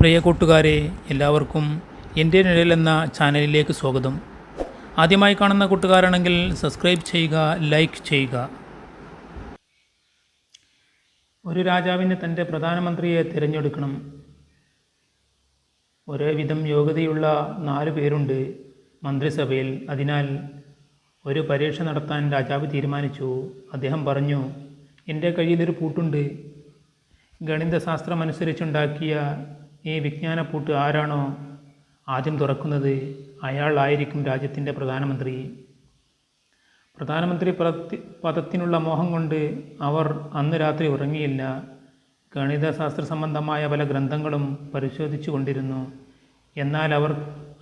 പ്രിയ കൂട്ടുകാരെ എല്ലാവർക്കും എന്റെ നിഴൽ എന്ന ചാനലിലേക്ക് സ്വാഗതം. ആദ്യമായി കാണുന്ന കൂട്ടുകാരാണെങ്കിൽ സബ്സ്ക്രൈബ് ചെയ്യുക ലൈക്ക് ചെയ്യുക. ഒരു രാജാവിന് തന്റെ പ്രധാനമന്ത്രിയെ തിരഞ്ഞെടുക്കണം. ഒരേ വിധം യോഗ്യതയുള്ള നാല് പേരുണ്ട് മന്ത്രിസഭയിൽ. അതിനാൽ ഒരു പരീക്ഷ നടത്താൻ രാജാവ് തീരുമാനിച്ചു. അദ്ദേഹം പറഞ്ഞു എന്റെ കയ്യിലൊരു പൂട്ടുണ്ട്. ഗണിതശാസ്ത്രമനുസരിച്ചുണ്ടാക്കിയ ഈ വിജ്ഞാനപ്പൂട്ട് ആരാണോ ആദ്യം തുറക്കുന്നത്? അയാളായിരിക്കും രാജ്യത്തിന്റെ പ്രധാനമന്ത്രി. പ്രധാനമന്ത്രി പദത്തി പദത്തിനുള്ള മോഹം കൊണ്ട് അവർ അന്ന് രാത്രി ഉറങ്ങിയില്ല. ഗണിതശാസ്ത്ര സംബന്ധമായ പല ഗ്രന്ഥങ്ങളും പരിശോധിച്ചു കൊണ്ടിരുന്നു. എന്നാൽ അവർ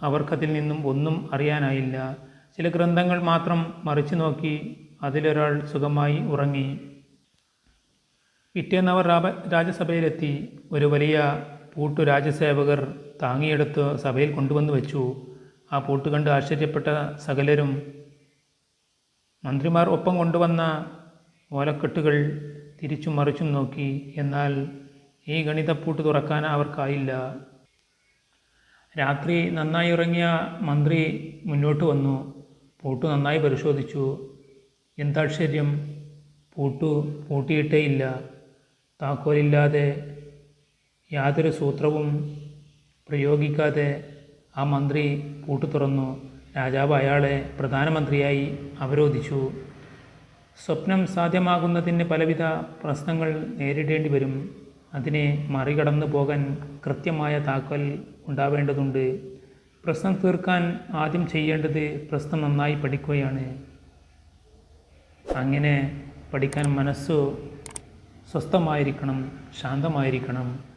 അവർക്കതിൽ നിന്നും ഒന്നും അറിയാനായില്ല. ചില ഗ്രന്ഥങ്ങൾ മാത്രം മറിച്ചു നോക്കി അതിലൊരാൾ സുഖമായി ഉറങ്ങി. പിറ്റേന്ന് അവർ രാജസഭയിലെത്തി ഒരു വലിയ പൂട്ടു രാജസേവകർ താങ്ങിയെടുത്ത് സഭയിൽ കൊണ്ടുവന്നു വെച്ചു. ആ പൂട്ട് കണ്ട് ആശ്ചര്യപ്പെട്ട സകലരും മന്ത്രിമാർ ഒപ്പം കൊണ്ടുവന്ന ഓലക്കെട്ടുകൾ തിരിച്ചും മറിച്ചും നോക്കി. എന്നാൽ ഈ ഗണിതപ്പൂട്ട് തുറക്കാൻ അവർക്കായില്ല. രാത്രി നന്നായി ഉറങ്ങിയ മന്ത്രി മുന്നോട്ട് വന്നു. പൂട്ട് നന്നായി പരിശോധിച്ചു. എന്താശ്ചര്യം പൂട്ടു പൂട്ടിയിട്ടേയില്ല. താക്കോലില്ലാതെ യാതൊരു സൂത്രവും പ്രയോഗിക്കാതെ ആ മന്ത്രി പൂട്ടു തുറന്നു രാജാവ് അയാളെ പ്രധാനമന്ത്രിയായി അവരോധിച്ചു. സ്വപ്നം സാധ്യമാകുന്നതിന് പലവിധ പ്രശ്നങ്ങൾ നേരിടേണ്ടി വരും. അതിനെ മറികടന്നു പോകാൻ കൃത്യമായ താക്കൽ ഉണ്ടാവേണ്ടതുണ്ട്. പ്രശ്നം തീർക്കാൻ ആദ്യം ചെയ്യേണ്ടത് പ്രശ്നം നന്നായി പഠിക്കുകയാണ്. അങ്ങനെ പഠിക്കാൻ മനസ്സു സ്വസ്ഥമായിരിക്കണം ശാന്തമായിരിക്കണം.